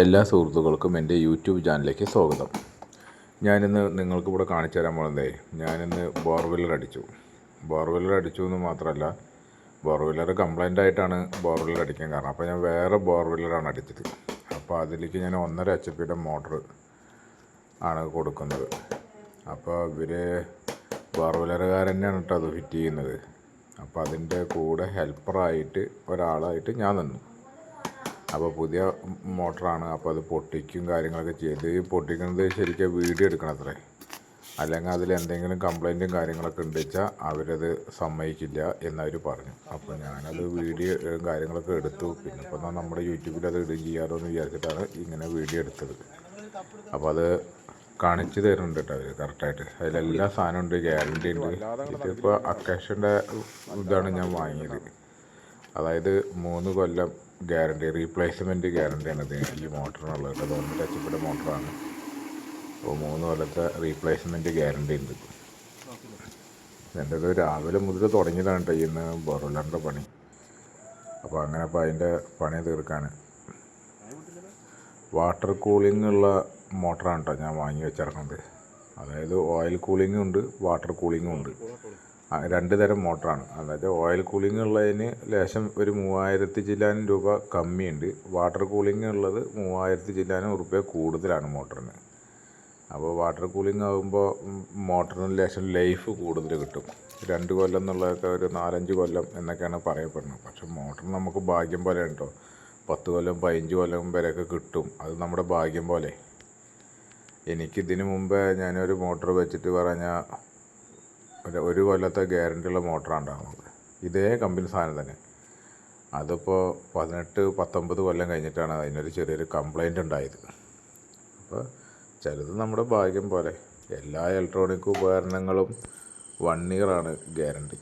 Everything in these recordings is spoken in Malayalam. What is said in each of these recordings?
എല്ലാ സുഹൃത്തുക്കൾക്കും എന്റെ യൂട്യൂബ് ചാനലിലേക്ക് സ്വാഗതം. ഞാനിന്ന് നിങ്ങൾക്ക് ഇവിടെ കാണിച്ചു തരാൻ പോകുന്നതേ ഞാനിന്ന് ബോർവെല്ലർ അടിച്ചു ബോർവെല്ലർ അടിച്ചു എന്ന് മാത്രമല്ല ബോർവെല്ലർ കംപ്ലൈന്റ് ആയിട്ടാണ് ബോർവെല്ലർ അടിക്കാൻ കാരണം. അപ്പോൾ ഞാൻ വേറെ ബോർവെല്ലറാണ് അടിച്ചത്. അപ്പോൾ അതിലേക്ക് ഞാൻ ഒന്നര എച്ച് പിയുടെ മോട്ടർ ആണ് കൊടുക്കുന്നത്. അപ്പോൾ ഇവർ ബോർവെല്ലറുകാർ തന്നെയാണ് കേട്ടോ അത് ഫിറ്റ് ചെയ്യുന്നത്. അപ്പോൾ അതിന്റെ കൂടെ ഹെൽപ്പറായിട്ട് ഒരാളായിട്ട് ഞാൻ നിന്നു. അപ്പോൾ പുതിയ മോട്ടറാണ്. അപ്പോൾ അത് പൊട്ടിക്കും കാര്യങ്ങളൊക്കെ ചെയ്ത് ഈ പൊട്ടിക്കുന്നത് ശരിക്കും വീഡിയോ എടുക്കണം അത്രേ അല്ലെങ്കിൽ അതിൽ എന്തെങ്കിലും കംപ്ലൈന്റും കാര്യങ്ങളൊക്കെ ഉണ്ട് വെച്ചാൽ അവരത് സമ്മതിക്കില്ല എന്നവർ പറഞ്ഞു. അപ്പോൾ ഞാനത് വീഡിയോ കാര്യങ്ങളൊക്കെ എടുത്തു. പിന്നെ ഇപ്പോൾ നമ്മുടെ യൂട്യൂബിൽ അത് ഇടുകയും ചെയ്യാറോ എന്ന് വിചാരിച്ചിട്ടാണ് ഇങ്ങനെ വീഡിയോ എടുത്തത്. അപ്പോൾ അത് കാണിച്ചു തരുന്നുണ്ട് കേട്ടോ അവർ കറക്റ്റായിട്ട്. അതിലെല്ലാ സാധനവും ഉണ്ട് ഗ്യാരണ്ടി ഉണ്ട്. ഇതിപ്പോൾ അക്കേഷന്റെ ഇതാണ് ഞാൻ വാങ്ങിയത്. അതായത് മൂന്ന് കൊല്ലം ഗ്യാരണ്ടി റീപ്ലേസ്മെന്റ് ഗ്യാരണ്ടിയാണ് അതിന് ഈ മോട്ടറിനുള്ളത്. കേട്ടോ ഒന്ന് ടച്ചപ്പെട്ട മോട്ടറാണ്. അപ്പോൾ മൂന്ന് കൊല്ലത്തെ റീപ്ലേസ്മെന്റ് ഗ്യാരണ്ടി ഉണ്ട് എന്റെ രാവിലെ മുതൽ തുടങ്ങിയതാണ് കേട്ടോ ഇന്ന് ബോർവെല്ലറിന്റെ പണി. അപ്പോൾ അങ്ങനെ അപ്പോൾ അതിന്റെ പണി തീർക്കാൻ വാട്ടർ കൂളിംഗ് ഉള്ള മോട്ടറാണ് കേട്ടോ ഞാൻ വാങ്ങി വെച്ചിറങ്ങുന്നത്. അതായത് ഓയിൽ കൂളിംഗും ഉണ്ട് വാട്ടർ കൂളിംഗും ഉണ്ട്. രണ്ട് തരം മോട്ടറാണ്. അതായത് ഓയിൽ കൂളിംഗ് ഉള്ളതിന് ലേശം ഒരു മൂവായിരത്തി ചില്ലാനും രൂപ കമ്മിയുണ്ട്. വാട്ടർ കൂളിംഗ് ഉള്ളത് മൂവായിരത്തി ചില്ലാനും റുപ്യ കൂടുതലാണ് മോട്ടറിന്. അപ്പോൾ വാട്ടർ കൂളിംഗ് ആകുമ്പോൾ മോട്ടറിന് ലേശം ലൈഫ് കൂടുതൽ കിട്ടും. രണ്ട് കൊല്ലം എന്നുള്ളതൊക്കെ ഒരു നാലഞ്ച് കൊല്ലം എന്നൊക്കെയാണ് പറയപ്പെടുന്നത്. പക്ഷെ മോട്ടറിന് നമുക്ക് ഭാഗ്യം പോലെ കേട്ടോ പത്ത് കൊല്ലം പതിനഞ്ച് കൊല്ലം വരെയൊക്കെ കിട്ടും. അത് നമ്മുടെ ഭാഗ്യം പോലെ. എനിക്കിതിന് മുമ്പേ ഞാനൊരു മോട്ടർ വെച്ചിട്ട് പറഞ്ഞാൽ ഒരു ഒരു കൊല്ലത്തെ ഗ്യാരണ്ടിയുള്ള മോട്ടറാണ് ഉണ്ടാകുന്നത് ഇതേ കമ്പനി സാധനം തന്നെ. അതിപ്പോൾ പതിനെട്ട് പത്തൊമ്പത് കൊല്ലം കഴിഞ്ഞിട്ടാണ് അതിനൊരു ചെറിയൊരു കംപ്ലൈന്റ് ഉണ്ടായത്. അപ്പോൾ ചിലത് നമ്മുടെ ഭാഗ്യം പോലെ. എല്ലാ ഇലക്ട്രോണിക് ഉപകരണങ്ങളും വൺ ഇയറാണ് ഗ്യാരണ്ടി.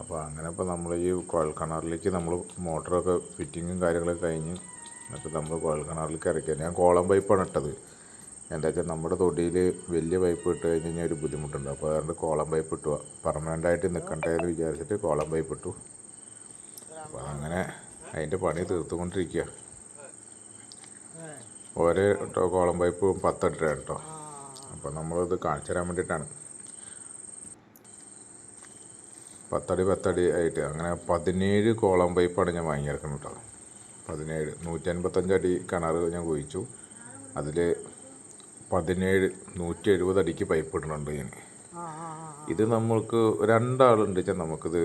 അപ്പോൾ അങ്ങനെ ഇപ്പോൾ നമ്മൾ ഈ കുഴൽ കിണറിലേക്ക് നമ്മൾ മോട്ടറൊക്കെ ഫിറ്റിങ്ങും കാര്യങ്ങളൊക്കെ കഴിഞ്ഞ് എന്നിട്ട് നമ്മൾ കുഴൽ കിണറിലേക്ക് ഇറക്കിയ ഞാൻ കോളം പൈപ്പാണ് ഇട്ടത്. എന്താ നമ്മുടെ തൊടിയിൽ വലിയ പൈപ്പ് ഇട്ട് കഴിഞ്ഞ് കഴിഞ്ഞാൽ ഒരു ബുദ്ധിമുട്ടുണ്ട് അപ്പോൾ അതുകൊണ്ട് കോളം പൈപ്പ് ഇട്ടു പെർമനന്റായിട്ട് നിൽക്കണ്ടേ എന്ന് വിചാരിച്ചിട്ട് കോളം പൈപ്പ് ഇട്ടു. അപ്പോൾ അങ്ങനെ അതിന്റെ പണി തീർത്തുകൊണ്ടിരിക്കുക ഓരോ കോളം പൈപ്പ് പത്തടി കേട്ടോ അപ്പോൾ നമ്മളിത് കാണിച്ചു തരാൻ വേണ്ടിയിട്ടാണ്. പത്തടി പത്തടി ആയിട്ട് അങ്ങനെ പതിനേഴ് കോളം പൈപ്പാണ് ഞാൻ വാങ്ങിയിറക്കുന്നത് കേട്ടോ പതിനേഴ് നൂറ്റി അൻപത്തഞ്ചടി കിണർ ഞാൻ കുഴിച്ചു. അതിൽ പതിനേഴ് നൂറ്റി എഴുപത് അടിക്ക് പൈപ്പ് ഇടുന്നുണ്ട് ഞാൻ. ഇത് നമ്മൾക്ക് രണ്ടാളുണ്ട് വെച്ചാൽ നമുക്കിത്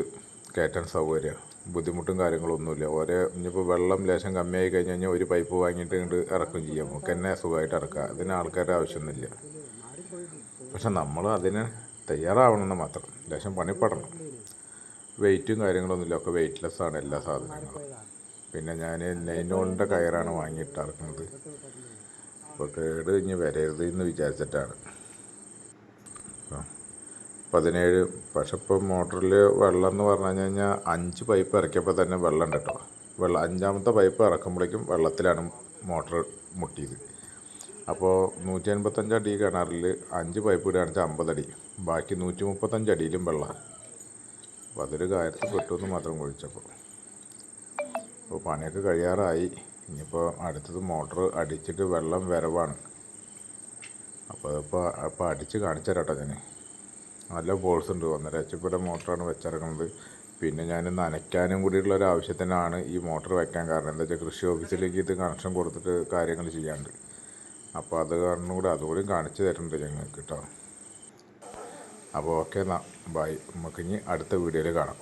കയറ്റാൻ സൗകര്യം. ബുദ്ധിമുട്ടും കാര്യങ്ങളൊന്നുമില്ല. ഒരേ ഇനിയിപ്പോൾ വെള്ളം ലേശം കമ്മിയായി കഴിഞ്ഞ് കഴിഞ്ഞാൽ ഒരു പൈപ്പ് വാങ്ങിയിട്ട് ഇങ്ങോട്ട് ഇറക്കും ചെയ്യാം. നമുക്ക് തന്നെ സുഖമായിട്ട് ഇറക്കാം. അതിന് ആൾക്കാരുടെ ആവശ്യമൊന്നുമില്ല. പക്ഷെ നമ്മൾ അതിന് തയ്യാറാവണമെന്ന് മാത്രം. ലേശം പണിപ്പെടണം. വെയിറ്റും കാര്യങ്ങളൊന്നുമില്ല. ഒക്കെ വെയിറ്റ്ലെസ് ആണ് എല്ലാ സാധനങ്ങളും. പിന്നെ ഞാൻ നൈനോളിന്റെ കയറാണ് വാങ്ങിയിട്ട് ഇറക്കുന്നത്. അപ്പോൾ കേട് ഇനി വരരുത് എന്ന് വിചാരിച്ചിട്ടാണ്. പതിനേഴ് പക്ഷെ ഇപ്പോൾ മോട്ടറിൽ വെള്ളം എന്ന് പറഞ്ഞു കഴിഞ്ഞാൽ അഞ്ച് പൈപ്പ് ഇറക്കിയപ്പോൾ തന്നെ വെള്ളം ഉണ്ട് കേട്ടോ. വെള്ളം അഞ്ചാമത്തെ പൈപ്പ് ഇറക്കുമ്പോഴേക്കും വെള്ളത്തിലാണ് മോട്ടർ മുട്ടിയത്. അപ്പോൾ നൂറ്റി അൻപത്തഞ്ച് അടി കിണറിൽ അഞ്ച് പൈപ്പ് ഇടുകയാണെന്ന് വെച്ചാൽ അമ്പതടി ബാക്കി നൂറ്റി മുപ്പത്തഞ്ച് അടിയിലും വെള്ളം. അപ്പോൾ അതൊരു കാര്യത്തിൽ പെട്ടു എന്ന് മാത്രം കുഴിച്ചപ്പോൾ അപ്പോൾ പണിയൊക്കെ കഴിയാറായി. ഇനിയിപ്പോൾ അടുത്തത് മോട്ടർ അടിച്ചിട്ട് വെള്ളം വരവാണ്. അപ്പോൾ ഇപ്പോൾ അപ്പോൾ അടിച്ച് കാണിച്ചു തരാം ഞാൻ നല്ല ബോൾസ് ഉണ്ട്. ഒന്നര എച്ച് പിയുടെ മോട്ടറാണ് വെച്ചിറങ്ങുന്നത്. പിന്നെ ഞാൻ നനയ്ക്കാനും കൂടിയുള്ള ഒരു ആവശ്യത്തിനാണ് ഈ മോട്ടർ വയ്ക്കാൻ കാരണം. എന്താ വെച്ചാൽ കൃഷി ഓഫീസിലേക്ക് ഇത് കണക്ഷൻ കൊടുത്തിട്ട് കാര്യങ്ങൾ ചെയ്യാണ്ട്. അപ്പോൾ അത് കാരണം കൂടി അതുകൂടി കാണിച്ചു തരുന്നുണ്ട് ഞങ്ങൾക്ക് കേട്ടോ അപ്പോൾ ഓക്കെ എന്നാൽ ബൈ നമുക്കിനി അടുത്ത വീഡിയോയിൽ കാണാം.